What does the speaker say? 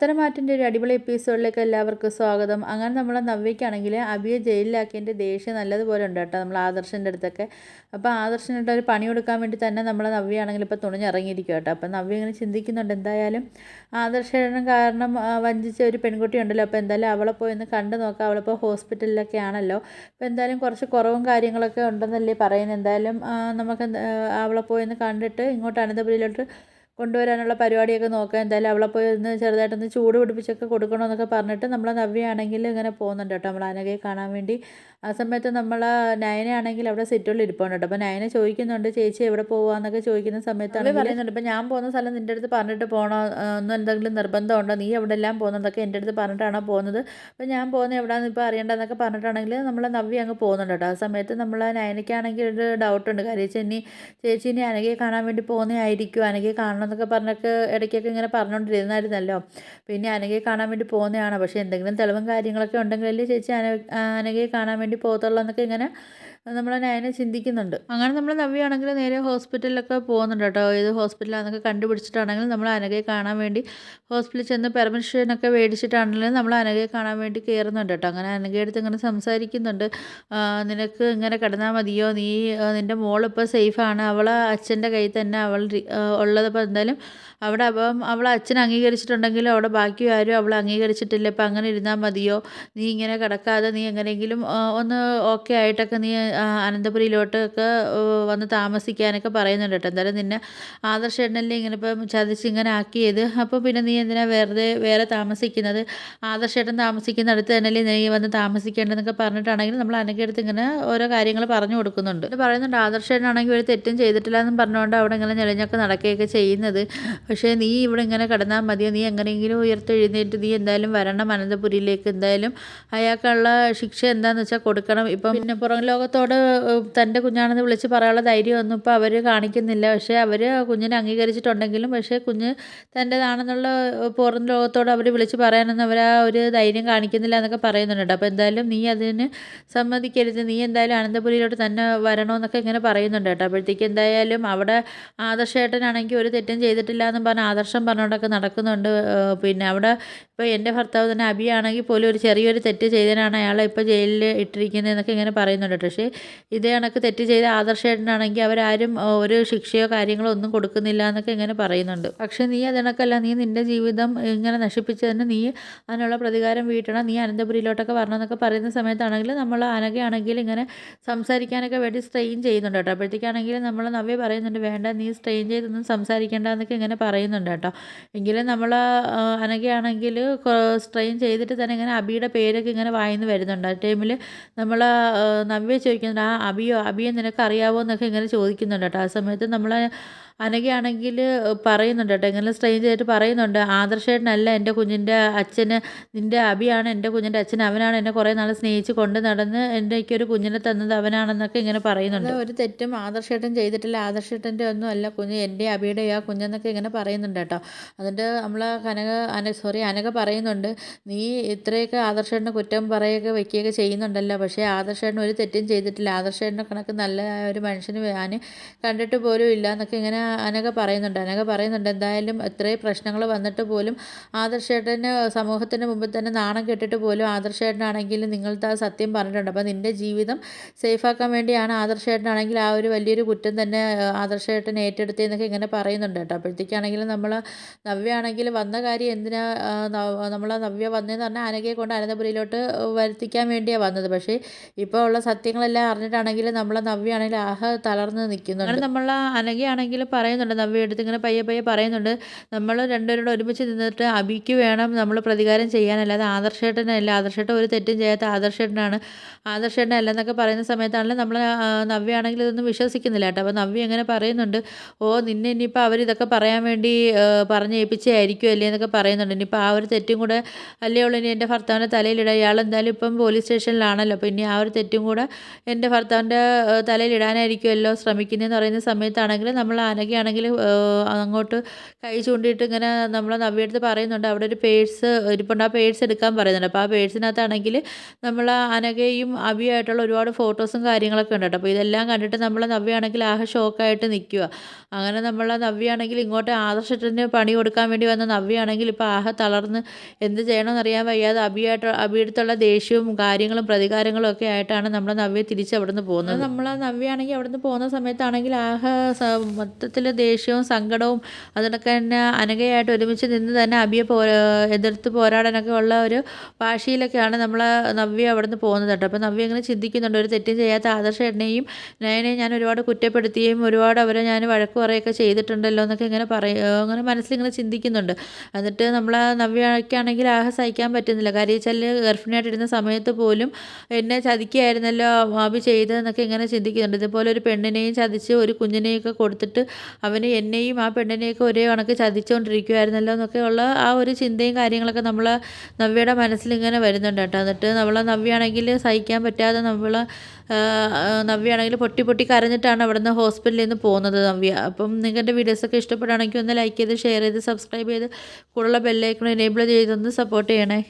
പത്തനമാറ്റിന്റെ ഒരു അടിപൊളി എപ്പിസോഡിലേക്ക് എല്ലാവർക്കും സ്വാഗതം. അങ്ങനെ നമ്മളെ നവ്യക്കാണെങ്കിൽ അബിയെ ജയിലിലാക്കിയതിന്റെ ദേഷ്യം നല്ലതുപോലെ ഉണ്ട് കേട്ടോ നമ്മൾ ആദർശന്റെ അടുത്തൊക്കെ. അപ്പോൾ ആദർശനായിട്ട് ഒരു പണി കൊടുക്കാൻ വേണ്ടി തന്നെ നമ്മൾ നവ്യയാണെങ്കിൽ ഇപ്പോൾ തുണിഞ്ഞിറങ്ങിയിരിക്കും കേട്ടോ. അപ്പോൾ നവ്യ ഇങ്ങനെ ചിന്തിക്കുന്നുണ്ട് എന്തായാലും ആദർശനം കാരണം വഞ്ചിച്ച ഒരു പെൺകുട്ടി ഉണ്ടല്ലോ. അപ്പോൾ എന്തായാലും അവളെ പോയി ഒന്ന് കണ്ടു നോക്കാം. അവളിപ്പോൾ ഹോസ്പിറ്റലിലൊക്കെ ആണല്ലോ. അപ്പോൾ എന്തായാലും കുറച്ച് കുറവും കാര്യങ്ങളൊക്കെ ഉണ്ടെന്നല്ലേ പറയുന്നത് എന്തായാലും നമുക്ക് അവളെ പോയി ഒന്ന് കണ്ടിട്ട് ഇങ്ങോട്ട് അനന്തപുരിയിലോട്ട് കൊണ്ടുവരാനുള്ള പരിപാടിയൊക്കെ നോക്കാം എന്തായാലും അവളെ പോയി ഒന്ന് ചെറുതായിട്ടൊന്ന് ചൂട് പിടിപ്പിച്ചൊക്കെ കൊടുക്കണമെന്നൊക്കെ പറഞ്ഞിട്ട് നമ്മൾ നവ്യയാണെങ്കിൽ ഇങ്ങനെ പോകുന്നുണ്ട് കേട്ടോ. നമ്മൾ അനകയെ കാണാൻ വേണ്ടി. ആ സമയത്ത് നമ്മൾ നയനയാണെങ്കിൽ അവിടെ സിറ്റുള്ളിൽ ഇരിപ്പുണ്ട് കേട്ടോ. അപ്പോൾ നയന ചോദിക്കുന്നുണ്ട് ചേച്ചി എവിടെ പോവാന്നൊക്കെ ചോദിക്കുന്ന സമയത്ത് പറയുന്നുണ്ട് ഇപ്പം ഞാൻ പോകുന്ന സ്ഥലം നിന്റെ അടുത്ത് പറഞ്ഞിട്ട് പോകണോ ഒന്നും എന്തെങ്കിലും നിർബന്ധമുണ്ടോ? നീ എവിടെ എല്ലാം പോകുന്നതൊക്കെ എന്റെ അടുത്ത് പറഞ്ഞിട്ടാണോ പോകുന്നത്? അപ്പോൾ ഞാൻ പോകുന്നത് എവിടെയാണെന്ന് ഇപ്പോൾ അറിയേണ്ടതെന്നൊക്കെ പറഞ്ഞിട്ടാണെങ്കിൽ നമ്മൾ നവ്യ അങ്ങ് പോകുന്നുണ്ട് കേട്ടോ. ആ സമയത്ത് നമ്മൾ നയനയ്ക്കാണെങ്കിൽ ഒരു ഡൗട്ടുണ്ട് കാര്യം ചെന്നി ചേച്ചി ഇനി അനകയെ കാണാൻ വേണ്ടി പോകുന്നതായിരിക്കും. അനകയെ കാണണം എന്നൊക്കെ പറഞ്ഞൊക്കെ ഇടയ്ക്കൊക്കെ ഇങ്ങനെ പറഞ്ഞുകൊണ്ടിരുന്നായിരുന്നല്ലോ പിന്നെ അനഘയെ കാണാൻ വേണ്ടി പോകുന്നതാണ്. പക്ഷേ എന്തെങ്കിലും തെളിവും കാര്യങ്ങളൊക്കെ ഉണ്ടെങ്കിലല്ലേ ചേച്ചി അന അനഘയെ കാണാൻ വേണ്ടി പോകത്തുള്ളൂ എന്നൊക്കെ ഇങ്ങനെ നമ്മൾ നയനെ ചിന്തിക്കുന്നുണ്ട്. അങ്ങനെ നമ്മൾ നവ്യാണെങ്കിൽ നേരെ ഹോസ്പിറ്റലിലൊക്കെ പോകുന്നുണ്ട് കേട്ടോ. ഏത് ഹോസ്പിറ്റലാണെന്നൊക്കെ കണ്ടുപിടിച്ചിട്ടാണെങ്കിൽ നമ്മൾ അനഘയെ കാണാൻ വേണ്ടി ഹോസ്പിറ്റലിൽ ചെന്ന് പെർമിഷനൊക്കെ മേടിച്ചിട്ടാണെങ്കിലും നമ്മൾ അനഘയെ കാണാൻ വേണ്ടി കയറുന്നുണ്ട് കേട്ടോ. അങ്ങനെ അനകയുടെ അടുത്ത് ഇങ്ങനെ സംസാരിക്കുന്നുണ്ട്. നിനക്ക് ഇങ്ങനെ കിടന്നാൽ മതിയോ? നീ നിന്റെ മോളിപ്പോൾ സേഫാണ്. അവൾ അച്ഛന്റെ കയ്യിൽ തന്നെ അവൾ ഉള്ളതിപ്പോൾ എന്തായാലും അവിടെ അപ്പം അവൾ അച്ഛൻ അംഗീകരിച്ചിട്ടുണ്ടെങ്കിലും അവിടെ ബാക്കി ആരും അവൾ അംഗീകരിച്ചിട്ടില്ല. ഇപ്പം അങ്ങനെ ഇരുന്നാൽ മതിയോ? നീ ഇങ്ങനെ കിടക്കാതെ നീ എങ്ങനെയെങ്കിലും ഒന്ന് ഓക്കെ ആയിട്ടൊക്കെ നീ അനന്തപുരിയിലോട്ടൊക്കെ വന്ന് താമസിക്കാനൊക്കെ പറയുന്നുണ്ട് കേട്ടോ. എന്തായാലും നിന്നെ ആദർശേട്ടനല്ലേ ഇങ്ങനെ ഇപ്പം ചതിച്ച് ഇങ്ങനെ ആക്കിയത്. അപ്പോൾ പിന്നെ നീ എന്തിനാ വെറുതെ വേറെ താമസിക്കുന്നത്? ആദർശേട്ടൻ താമസിക്കുന്ന അടുത്ത് തന്നെയല്ലേ നീ വന്ന് താമസിക്കേണ്ടതെന്നൊക്കെ പറഞ്ഞിട്ടാണെങ്കിൽ നമ്മൾ അനക്കെടുത്ത് ഇങ്ങനെ ഓരോ കാര്യങ്ങൾ പറഞ്ഞു കൊടുക്കുന്നുണ്ട്. പറയുന്നുണ്ട് ആദർശേട്ടനാണെങ്കിൽ ഒരു തെറ്റും ചെയ്തിട്ടില്ല എന്നും പറഞ്ഞുകൊണ്ട് അവിടെ ഇങ്ങനെ ഞെളിഞ്ഞൊക്കെ നടക്കുകയൊക്കെ ചെയ്യുന്നത്. പക്ഷേ നീ ഇവിടെ ഇങ്ങനെ കിടന്നാൽ മതിയോ? നീ എങ്ങനെയെങ്കിലും ഉയർത്തെഴുന്നേറ്റ് നീ എന്തായാലും വരണം അനന്തപുരിയിലേക്ക്. എന്തായാലും അയാൾക്കുള്ള ശിക്ഷ എന്താണെന്ന് വെച്ചാൽ കൊടുക്കണം. ഇപ്പം പിന്നെ പുറം ലോകത്തോട് ഏഹ്, തന്റെ കുഞ്ഞാണെന്ന് വിളിച്ച് പറയാനുള്ള ധൈര്യമൊന്നും ഇപ്പോൾ അവർ കാണിക്കുന്നില്ല. പക്ഷേ അവർ കുഞ്ഞിനെ അംഗീകരിച്ചിട്ടുണ്ടെങ്കിലും പക്ഷേ കുഞ്ഞ് തന്റെതാണെന്നുള്ള പുറം ലോകത്തോട് അവർ വിളിച്ച് പറയാനൊന്നും അവർ ആ ഒരു ധൈര്യം കാണിക്കുന്നില്ല എന്നൊക്കെ പറയുന്നുണ്ട്. അപ്പോൾ എന്തായാലും നീ അതിന് സമ്മതിക്കരുത്. നീ എന്തായാലും അനന്തപുരിയിലോട്ട് തന്നെ വരണമെന്നൊക്കെ ഇങ്ങനെ പറയുന്നുണ്ട് കേട്ടോ. അപ്പോഴത്തേക്ക് എന്തായാലും അവിടെ ആദർശേട്ടനാണെങ്കിൽ ഒരു തെറ്റും ചെയ്തിട്ടില്ല എന്ന് പറഞ്ഞ് ആദർശം പറഞ്ഞുകൊണ്ടൊക്കെ നടക്കുന്നുണ്ട്. പിന്നെ അവിടെ ഇപ്പോൾ എന്റെ ഭർത്താവ് തന്നെ അബിയാണെങ്കിൽ പോലും ഒരു ചെറിയൊരു തെറ്റ് ചെയ്തതിനാണ് അയാളെ ഇപ്പോൾ ജയിലിൽ ഇട്ടിരിക്കുന്നതെന്നൊക്കെ ഇങ്ങനെ പറയുന്നുണ്ട്. പക്ഷേ ഇതേ കണക്ക് തെറ്റ് ചെയ്ത ആദർശേട്ടനാണെങ്കിൽ അവരാരും ഒരു ശിക്ഷയോ കാര്യങ്ങളോ ഒന്നും കൊടുക്കുന്നില്ല എന്നൊക്കെ ഇങ്ങനെ പറയുന്നുണ്ട്. പക്ഷേ നീ അതിനൊക്കെയല്ല നീ നിന്റെ ജീവിതം ഇങ്ങനെ നശിപ്പിച്ചതിന് നീ അതിനുള്ള പ്രതികാരം വീട്ടണം നീ അനന്തപുരിയിലോട്ടൊക്കെ വരണം എന്നൊക്കെ പറയുന്ന സമയത്താണെങ്കിൽ നമ്മൾ ആനകയാണെങ്കിൽ ഇങ്ങനെ സംസാരിക്കാനൊക്കെ വേണ്ടി സ്ട്രെയിൻ ചെയ്യുന്നുണ്ട് കേട്ടോ. അപ്പോഴത്തേക്കാണെങ്കിൽ നമ്മൾ നവ്യ പറയുന്നുണ്ട് വേണ്ട നീ സ്ട്രെയിൻ ചെയ്തൊന്നും സംസാരിക്കേണ്ട എന്നൊക്കെ ഇങ്ങനെ പറയുന്നുണ്ട് കേട്ടോ. എങ്കിലും നമ്മൾ അനകയാണെങ്കിൽ സ്ട്രെയിൻ ചെയ്തിട്ട് തന്നെ ഇങ്ങനെ അബിയുടെ പേരൊക്കെ ഇങ്ങനെ വായിന്ന് വരുന്നുണ്ട്. ആ ടൈമിൽ നമ്മൾ നവ്യ ചോദിക്കുന്നുണ്ട് ആ അബിയോ അബിയെ നിനക്ക് അറിയാവോ എന്നൊക്കെ ഇങ്ങനെ ചോദിക്കുന്നുണ്ട് കേട്ടോ. ആ സമയത്ത് നമ്മൾ അനഘയാണെങ്കിൽ പറയുന്നുണ്ട് കേട്ടോ. ഇങ്ങനെ സ്ട്രെയിൻ ചെയ്തിട്ട് പറയുന്നുണ്ട്. ആദർശേട്ടനല്ല എന്റെ കുഞ്ഞിന്റെ അച്ഛന്. നിന്റെ അബിയാണ് എന്റെ കുഞ്ഞിന്റെ അച്ഛൻ. അവനാണ് എന്നെ കുറേ നാൾ സ്നേഹിച്ച് കൊണ്ട് നടന്ന് എന്റെ ഒരു കുഞ്ഞിനെ തന്നത് അവനാണെന്നൊക്കെ ഇങ്ങനെ പറയുന്നുണ്ട്. ഒരു തെറ്റും ആദർശേട്ടൻ ചെയ്തിട്ടില്ല. ആദർശേട്ടന്റെ ഒന്നും അല്ല കുഞ്ഞ്. എന്റെ അബിയുടെ ആ കുഞ്ഞെന്നൊക്കെ ഇങ്ങനെ പറയുന്നുണ്ട് കേട്ടോ. എന്നിട്ട് നമ്മൾ കനക അന സോറി അനക പറയുന്നുണ്ട്. നീ ഇത്രയൊക്കെ ആദർശേട്ടന് കുറ്റം പറയുകയൊക്കെ വെക്കുകയൊക്കെ ചെയ്യുന്നുണ്ടല്ലോ. പക്ഷേ ആദർശേട്ടൻ ഒരു തെറ്റും ചെയ്തിട്ടില്ല. ആദർശേട്ടനെ കണക്ക് നല്ല ഒരു മനുഷ്യന് ഞാൻ കണ്ടിട്ട് പോലും ഇല്ല എന്നൊക്കെ ഇങ്ങനെ അനഘ പറയുന്നുണ്ട്. അനഘ പറയുന്നുണ്ട് എന്തായാലും ഇത്രയും പ്രശ്നങ്ങൾ വന്നിട്ട് പോലും ആദർശേട്ടന് സമൂഹത്തിന് മുമ്പിൽ തന്നെ നാണം കെട്ടിട്ട് പോലും ആദർശേട്ടനാണെങ്കിൽ നിങ്ങളുടെ ആ സത്യം പറഞ്ഞിട്ടുണ്ട്. അപ്പോൾ നിന്റെ ജീവിതം സേഫാക്കാൻ വേണ്ടിയാണ് ആദർശേട്ടനാണെങ്കിൽ ആ ഒരു വലിയൊരു കുറ്റം തന്നെ ആദർശേട്ടൻ ഏറ്റെടുത്തതെന്നൊക്കെ ഇങ്ങനെ പറയുന്നുണ്ട് കേട്ടോ. അപ്പോഴത്തേക്കാണെങ്കിലും നമ്മൾ നവ്യ ആണെങ്കിൽ വന്ന കാര്യം എന്തിനാ നമ്മൾ നവ്യ വന്നതെന്ന് പറഞ്ഞാൽ അനഘയെ കൊണ്ട് അനന്തപുരിയിലോട്ട് വരുത്തിക്കാൻ വേണ്ടിയാണ് വന്നത്. പക്ഷേ ഇപ്പോൾ ഉള്ള സത്യങ്ങളെല്ലാം അറിഞ്ഞിട്ടാണെങ്കിൽ നമ്മളെ നവ്യ ആണെങ്കിൽ ആഹ തളർന്ന് നിൽക്കുന്നുണ്ട്. നമ്മൾ അനഘയാണെങ്കിൽ പറയുന്നുണ്ട്. നവ്യ എടുത്ത് ഇങ്ങനെ പയ്യെ പയ്യെ പറയുന്നുണ്ട്. നമ്മൾ രണ്ടുപേരോട് ഒരുമിച്ച് നിന്നിട്ട് അബിക്ക് വേണം നമ്മൾ പ്രതികാരം ചെയ്യാനല്ലാതെ ആദർശേട്ടനല്ല. ആദർശേട്ടൻ ഒരു തെറ്റും ചെയ്യാത്ത ആദർശേട്ടനാണ്. ആദർശേട്ടനല്ല എന്നൊക്കെ പറയുന്ന സമയത്താണെങ്കിലും നമ്മൾ നവ്യ ആണെങ്കിൽ ഇതൊന്നും വിശ്വസിക്കുന്നില്ല കേട്ടോ. അപ്പോൾ നവ്യ ഇങ്ങനെ പറയുന്നുണ്ട്. ഓ നിന്നെ ഇനിയിപ്പോൾ അവരിതൊക്കെ പറയാൻ വേണ്ടി പറഞ്ഞ് ഏൽപ്പിച്ചായിരിക്കും അല്ലേ എന്നൊക്കെ പറയുന്നുണ്ട്. ഇനിയിപ്പോൾ ആ ഒരു തെറ്റും കൂടെ അല്ലേ ഉള്ളൂ. ഇനി എന്റെ ഭർത്താവിന്റെ തലയിലിടാം ഇയാൾ എന്തായാലും ഇപ്പം പോലീസ് സ്റ്റേഷനിലാണല്ലോ. അപ്പോൾ ഇനി ആ ഒരു തെറ്റും കൂടെ എന്റെ ഭർത്താവിന്റെ തലയിലിടാനായിരിക്കുമല്ലോ ശ്രമിക്കുന്നതെന്ന് പറയുന്ന സമയത്താണെങ്കിൽ നമ്മൾ അന അനഘയാണെങ്കിൽ അങ്ങോട്ട് കൈ ചൂണ്ടിയിട്ട് ഇങ്ങനെ നമ്മളെ നവ്യടുത്ത് പറയുന്നുണ്ട്. അവിടെ ഒരു പേഴ്സ് ഇരിപ്പുണ്ട്. ആ പേഴ്സ് എടുക്കാൻ പറയുന്നുണ്ട്. അപ്പോൾ ആ പേഴ്സിനകത്താണെങ്കിൽ നമ്മൾ അനഘയും അബിയായിട്ടുള്ള ഒരുപാട് ഫോട്ടോസും കാര്യങ്ങളൊക്കെ ഉണ്ട് അപ്പോൾ ഇതെല്ലാം കണ്ടിട്ട് നമ്മളെ നവ്യയാണെങ്കിൽ ആകെ ഷോക്കായിട്ട് നിൽക്കുക അങ്ങനെ നമ്മളെ നവ്യയാണെങ്കിൽ ഇങ്ങോട്ട് ആദർശത്തിന് പണി കൊടുക്കാൻ വേണ്ടി വന്ന നവ്യയാണെങ്കിൽ ഇപ്പോൾ ആകെ തളർന്ന് എന്ത് ചെയ്യണമെന്ന് അറിയാൻ വയ്യാതെ അഭിയായിട്ട് അഭിയടുത്തുള്ള ദേഷ്യവും കാര്യങ്ങളും പ്രതികാരങ്ങളും ഒക്കെ ആയിട്ടാണ് നമ്മളെ നവ്യ തിരിച്ച് അവിടെ നിന്ന് പോകുന്നത്. നമ്മളെ നവ്യയാണെങ്കിൽ അവിടെ നിന്ന് പോകുന്ന സമയത്താണെങ്കിൽ ആകെ മൊത്തത്തിൽ ദേഷ്യവും സങ്കടവും അതിനൊക്കെ തന്നെ അനഘയായിട്ട് ഒരുമിച്ച് നിന്ന് തന്നെ അബിയെ പോ എതിർത്ത് പോരാടാനൊക്കെ ഉള്ള ഒരു ഭാഷയിലൊക്കെയാണ് നമ്മൾ നവ്യ അവിടെ നിന്ന് പോകുന്നത് കേട്ടോ. അപ്പോൾ നവ്യ ഇങ്ങനെ ചിന്തിക്കുന്നുണ്ട് ഒരു തെറ്റും ചെയ്യാത്ത ആദർശ എണ്ണയും നയനെയും ഞാൻ ഒരുപാട് കുറ്റപ്പെടുത്തുകയും ഒരുപാട് അവരെ ഞാൻ വഴക്ക് പറയുകയൊക്കെ ചെയ്തിട്ടുണ്ടല്ലോ എന്നൊക്കെ ഇങ്ങനെ പറയും അങ്ങനെ മനസ്സിലിങ്ങനെ ചിന്തിക്കുന്നുണ്ട്. എന്നിട്ട് നമ്മൾ നവ്യക്കാണെങ്കിൽ ആകെ സഹിക്കാൻ പറ്റുന്നില്ല. കാര്യം വെച്ചാൽ ഗർഭിണിയായിട്ടിരുന്ന സമയത്ത് പോലും എന്നെ ചതിക്കുകയായിരുന്നല്ലോ അബി ചെയ്തതെന്നൊക്കെ ഇങ്ങനെ ചിന്തിക്കുന്നുണ്ട്. ഇതുപോലെ ഒരു പെണ്ണിനെയും ചതിച്ച് ഒരു കുഞ്ഞിനെയൊക്കെ കൊടുത്തിട്ട് അവന് എന്നെയും ആ പെണ്ണിനെയൊക്കെ ഒരേ കണക്ക് ചതിച്ചുകൊണ്ടിരിക്കുമായിരുന്നല്ലോ എന്നൊക്കെ ഉള്ള ആ ഒരു ചിന്തയും കാര്യങ്ങളൊക്കെ നമ്മൾ നവ്യയുടെ മനസ്സിലിങ്ങനെ വരുന്നുണ്ട് കേട്ടോ. എന്നിട്ട് നമ്മളെ നവ്യാണെങ്കിൽ സഹിക്കാൻ പറ്റാതെ നമ്മൾ നവ്യാണെങ്കിൽ പൊട്ടി പൊട്ടി കരഞ്ഞിട്ടാണ് അവിടെ നിന്ന് ഹോസ്പിറ്റലിൽ നിന്ന് പോകുന്നത് നവ്യ. അപ്പം നിങ്ങളുടെ വീഡിയോസൊക്കെ ഇഷ്ടപ്പെടുകയാണെങ്കിൽ ഒന്ന് ലൈക്ക് ചെയ്ത് ഷെയർ ചെയ്ത് സബ്സ്ക്രൈബ് ചെയ്ത് കൂടുതലുള്ള ബെല്ലൈക്കണം എനേബിൾ ചെയ്തൊന്ന് സപ്പോർട്ട് ചെയ്യണേ.